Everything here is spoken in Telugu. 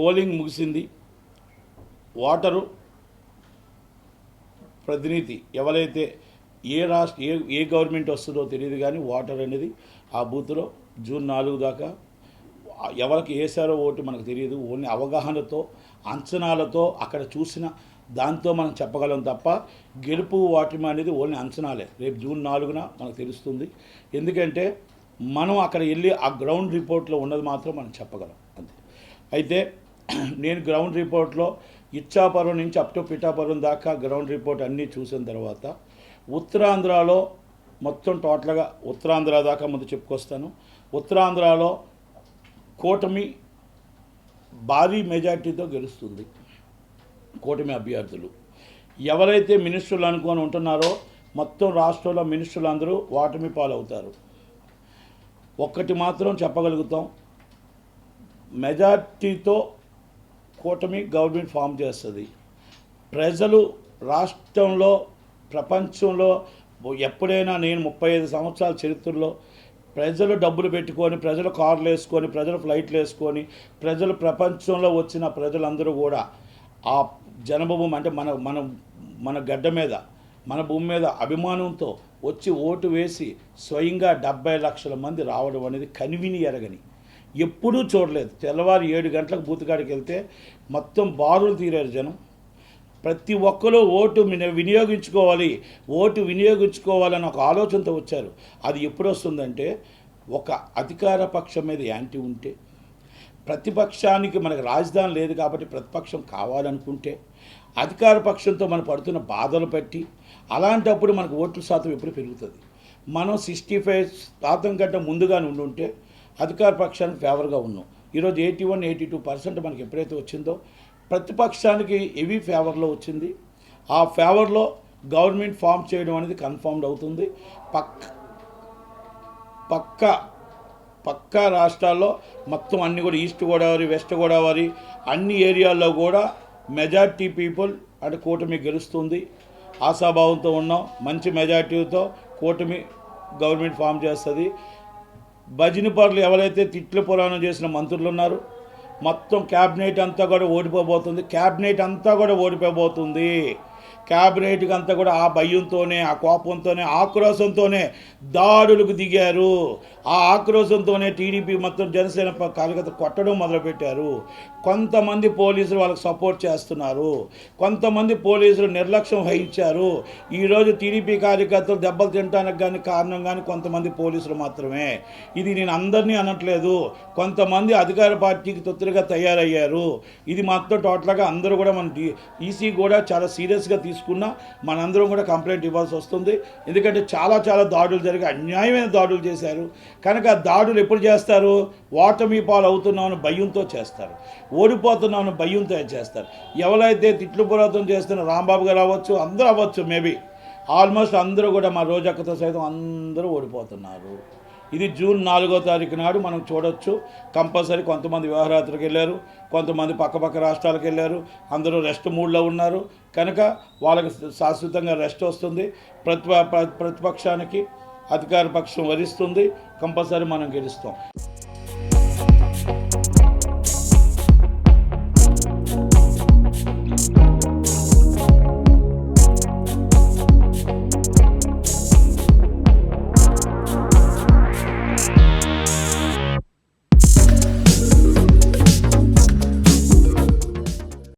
పోలింగ్ ముగిసింది. ఓటరు ప్రతినిధి ఎవరైతే ఏ రాష్ట్ర ఏ ఏ గవర్నమెంట్ వస్తుందో తెలియదు కానీ ఓటర్ అనేది ఆ బూత్లో జూన్ నాలుగు దాకా ఎవరికి వేసారో ఓటు మనకు తెలియదు. ఓన్లీ అవగాహనతో అంచనాలతో అక్కడ చూసిన దాంతో మనం చెప్పగలం తప్ప గెలుపు ఓటమి అనేది ఓన్లీ అంచనాలే. రేపు జూన్ నాలుగున మనకు తెలుస్తుంది. ఎందుకంటే మనం అక్కడ వెళ్ళి ఆ గ్రౌండ్ రిపోర్ట్లో ఉన్నది మాత్రం మనం చెప్పగలం. అంతే. అయితే నేను గ్రౌండ్ రిపోర్ట్లో ఇచ్చాపురం నుంచి అప్ టు పిఠాపురం దాకా గ్రౌండ్ రిపోర్ట్ అన్నీ చూసిన తర్వాత ఉత్తరాంధ్రలో మొత్తం టోటల్గా ఉత్తరాంధ్ర దాకా ముందు చెప్పుకొస్తాను. ఉత్తరాంధ్రలో కూటమి భారీ మెజార్టీతో గెలుస్తుంది. కూటమి అభ్యర్థులు. ఎవరైతే మినిస్టర్లు అనుకొని ఉంటున్నారో మొత్తం రాష్ట్రంలో మినిస్టర్లు అందరూ ఓటమి పాలవుతారు. ఒక్కటి మాత్రం చెప్పగలుగుతాం. మెజార్టీతో కూటమి గవర్నమెంట్ ఫామ్ చేస్తుంది. ప్రజలు రాష్ట్రంలో ప్రపంచంలో ఎప్పుడైనా నేను ముప్పై ఐదు సంవత్సరాల చరిత్రలో ప్రజలు డబ్బులు పెట్టుకొని ప్రజలు కార్లు వేసుకొని ప్రజలు ఫ్లైట్లు వేసుకొని ప్రజలు ప్రపంచంలో వచ్చిన ప్రజలందరూ కూడా ఆ జనభూమి అంటే మన మన మన గడ్డ మీద మన భూమి మీద అభిమానంతో వచ్చి ఓటు వేసి స్వయంగా డెబ్బై లక్షల మంది రావడం అనేది కనివిని ఎరగని ఎప్పుడూ చూడలేదు. తెల్లవారు ఏడు గంటలకు బూతుగాడికి వెళ్తే మొత్తం బారులు తీరారు జనం. ప్రతి ఒక్కరూ ఓటు వినియోగించుకోవాలి ఓటు వినియోగించుకోవాలని ఒక ఆలోచనతో వచ్చారు. అది ఎప్పుడు వస్తుందంటే ఒక అధికార పక్షం మీద యాంటీ ఉంటే ప్రతిపక్షానికి మనకు రాజధాని లేదు కాబట్టి ప్రతిపక్షం కావాలనుకుంటే అధికార పక్షంతో మనం పడుతున్న బాధలు పెట్టి అలాంటప్పుడు మనకు ఓట్ల శాతం ఎప్పుడు పెరుగుతుంది. మనం సిక్స్టీ ఫైవ్ శాతం కంటే ముందుగానే ఉండుంటే అధికార పక్షానికి ఫేవర్గా ఉన్నాం. ఈరోజు eighty one eighty two percent మనకి ఎప్పుడైతే వచ్చిందో ప్రతిపక్షానికి హెవీ ఫేవర్లో వచ్చింది. ఆ ఫేవర్లో గవర్నమెంట్ ఫామ్ చేయడం అనేది కన్ఫర్మ్డ్ అవుతుంది. పక్క పక్క పక్క రాష్ట్రాల్లో మొత్తం అన్ని కూడా ఈస్ట్ గోదావరి వెస్ట్ గోదావరి అన్ని ఏరియాల్లో కూడా మెజార్టీ పీపుల్ అంటే కూటమి గెలుస్తుంది. ఆశాభావంతో ఉన్నాం. మంచి మెజార్టీతో కూటమి గవర్నమెంట్ ఫామ్ చేస్తుంది. భజన పరులు ఎవరైతే తిట్లు పురాణం చేసిన మంత్రులు ఉన్నారు మొత్తం క్యాబినెట్ అంతా కూడా ఓడిపోబోతుంది క్యాబినెట్ అంతా కూడా ఓడిపోబోతుంది. క్యాబినెట్కి అంతా కూడా ఆ భయంతోనే ఆ కోపంతోనే ఆక్రోశంతోనే దాడులకు దిగారు. ఆ ఆక్రోశంతోనే టీడీపీ మొత్తం జనసేన ప- కార్యకర్త కొట్టడం మొదలుపెట్టారు. కొంతమంది పోలీసులు వాళ్ళకి సపోర్ట్ చేస్తున్నారు. కొంతమంది పోలీసులు నిర్లక్ష్యం వహించారు. ఈరోజు టీడీపీ కార్యకర్తలు దెబ్బలు తినడానికి కానీ కారణం కానీ కొంతమంది పోలీసులు మాత్రమే. ఇది నేను అందరినీ అనట్లేదు. కొంతమంది అధికార పార్టీకి తొత్తులుగా తయారయ్యారు. ఇది మొత్తం టోటల్గా అందరూ కూడా మన ఈసీ కూడా చాలా సీరియస్గా తీసుకున్నా మనందరం కూడా కంప్లైంట్ ఇవ్వాల్సి వస్తుంది. ఎందుకంటే చాలా చాలా దాడులు జరిగి అన్యాయమైన దాడులు చేశారు. కనుక ఆ దాడులు ఎప్పుడు చేస్తారు? ఓటమి పాలు అవుతున్నామని భయంతో చేస్తారు. ఓడిపోతున్నామని భయంతో చేస్తారు. ఎవరైతే తిట్లు పురాతం చేస్తున్న రాంబాబు గారు అవ్వచ్చు అందరూ అవ్వచ్చు మేబీ. ఆల్మోస్ట్ అందరూ కూడా మా రోజక్కతో సైతం అందరూ ఓడిపోతున్నారు. ఇది జూన్ నాలుగో తారీఖు నాడు మనం చూడొచ్చు. కంపల్సరీ కొంతమంది వివాహరాత్రికి వెళ్ళారు కొంతమంది పక్కపక్క రాష్ట్రాలకు వెళ్ళారు అందరూ రెస్ట్ మూడ్లో ఉన్నారు. కనుక వాళ్ళకి శాశ్వతంగా రెస్ట్ వస్తుంది. ప్రతిప ప్రతిపక్షానికి అధికార పక్షం వరిస్తుంది. కంపల్సరీ మనం గెలుస్తాం.